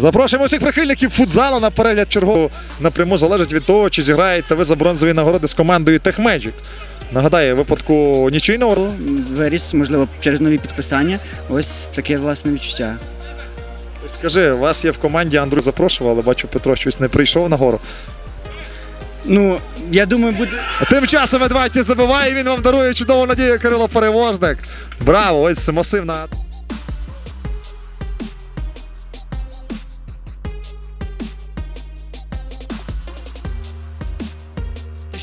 Запрошуємо всіх прихильників футзалу на перегляд чергового. Напряму залежить від того, чи зіграєте ви за бронзові нагороди з командою Техмеджик. Нагадаю, випадку нічийного Виріс, можливо, через нові підписання. Ось таке власне відчуття. Скажи, у вас є в команді Андрій запрошував, але бачу, Петро щось не прийшов нагору. Ну, я думаю, буде. Тим часом Едвайті забиває, він вам дарує чудову надію Кирило Перевозник. Браво! Ось масивна.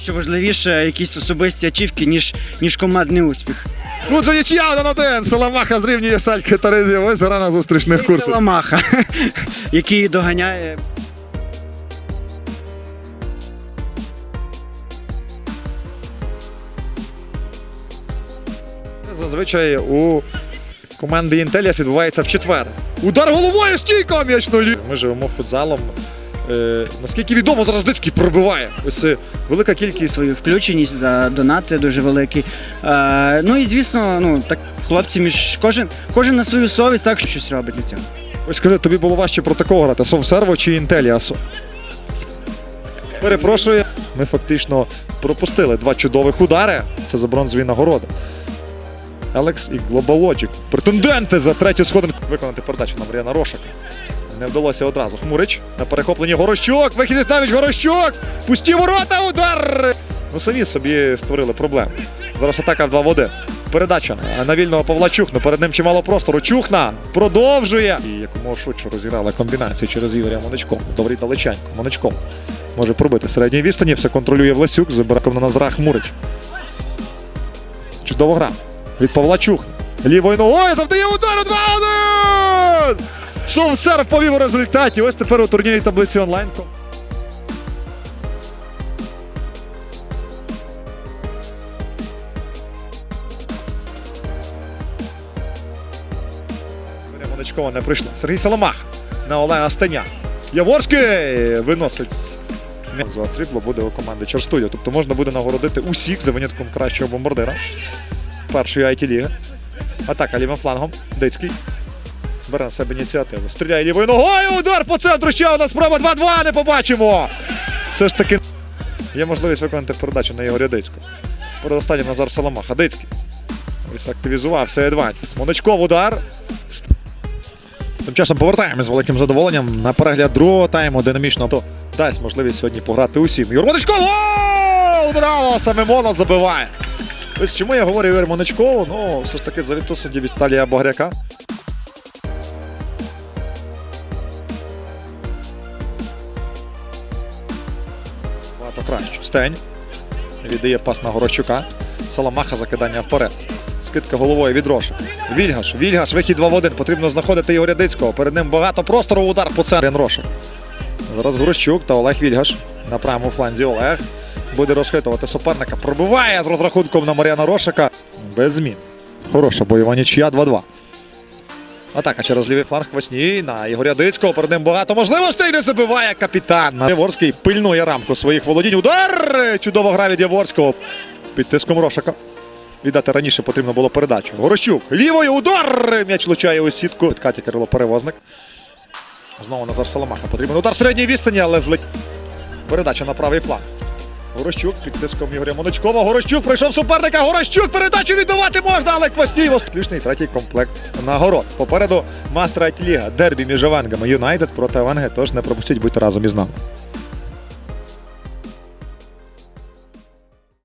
Що важливіше, якісь особисті ачівки, ніж, ніж командний успіх. Тут же нічия один один. Саламаха зрівнює шальки Терезі. Ось гра на зустрічних курсах. Ламаха, який доганяє. Зазвичай у команди Інтеліас відбувається в четвер. Удар головою стійка м'яч на лі. Ми живемо футзалом. Е, наскільки відомо, зараз Дицький пробиває. Ось е, велика кількість. свою включеність за донати дуже великі. Е, ну і звісно, ну так хлопці між кожен, кожен на свою совість так що щось робить для цього. Ось скажи, тобі було важче проти кого грати? Совсерво чи Інтеліасу? Перепрошую, ми фактично пропустили два чудових удари. Це за бронзові нагороди. Елекс і Глобалоджик. Претенденти за третю сходинку. Виконати передачу на Мар'яна Рошака. Не вдалося одразу. Хмурич на перехопленні Горощук. Вихід із навіть Горощук. Пусті ворота. Удар. Ну самі собі створили проблеми. Зараз атака в 2 в 1. Передача на вільного Павла Чухна. Перед ним чимало простору. Чухна продовжує. І якомога швидше розіграла комбінацію через Ігоря Моничкова. Добрий далеченько. Моничков може пробити середній відстані. Все контролює Власюк. Забираком на Назара Хмурич. Чудова гра. Від Павла Чухна. Лівою ногою завдає удару 2-1! Совсерв повів у результаті. Ось тепер у турнірній таблиці онлайн. Моничкова не прийшла. Сергій Соломах на Олега Стеня. Яворський виносить. За срібло буде у команди Черстудіо. Тобто можна буде нагородити усіх за винятком кращого бомбардира першої it ліги Атака лівим флангом. Дицький. Бере себе ініціативу. Стріляє лівою ногою. Удар по центру. Ще одна спроба. 2-2. Не побачимо. Все ж таки є можливість виконати передачу на Ігоря Дицького. Перед Назар Соломаха. Дицький. Ось активізувався Едвантіс. Моночков удар. Тим часом повертаємось з великим задоволенням на перегляд другого тайму динамічного. То дасть можливість сьогодні пограти усім. Юр Моничков! Гол! Браво! Саме Моно забиває. Ось чому я говорю Ігор Моничкову? Ну, все ж таки за відсутності Віталія Багряка. Багато краще. Стень. Віддає пас на Горощука. Саламаха закидання вперед. Скидка головою від Роша. Вільгаш. Вільгаш. Вихід 2 в 1. Потрібно знаходити Ігоря Дицького. Перед ним багато простору. Удар по центрі Роша. Зараз Горощук та Олег Вільгаш. На правому фланзі Олег. Буде розхитувати суперника. Пробиває з розрахунком на Мар'яна Рошика. Без змін. Хороша бойова нічия 2-2. Атака через лівий фланг Квасній на Ігоря Дицького. Перед ним багато можливостей. Не забиває капітан. Яворський пильнує рамку своїх володінь. Удар! Чудова гра від Яворського. Під тиском Рошика. Віддати раніше потрібно було передачу. Горощук. Лівою удар! М'яч влучає у сітку. Каті Кирило Перевозник. Знову Назар Саламаха. Потрібен удар середньої відстані, але злить. Передача на правий фланг. Горощук під тиском Ігоря Моночкова. Горощук пройшов суперника. Горощук передачу віддавати можна, але Квастій. Ключний третій комплект нагород. Попереду мастер Ліга. Дербі між Авангами Юнайтед проти Аванги. Тож не пропустіть, будьте разом із нами.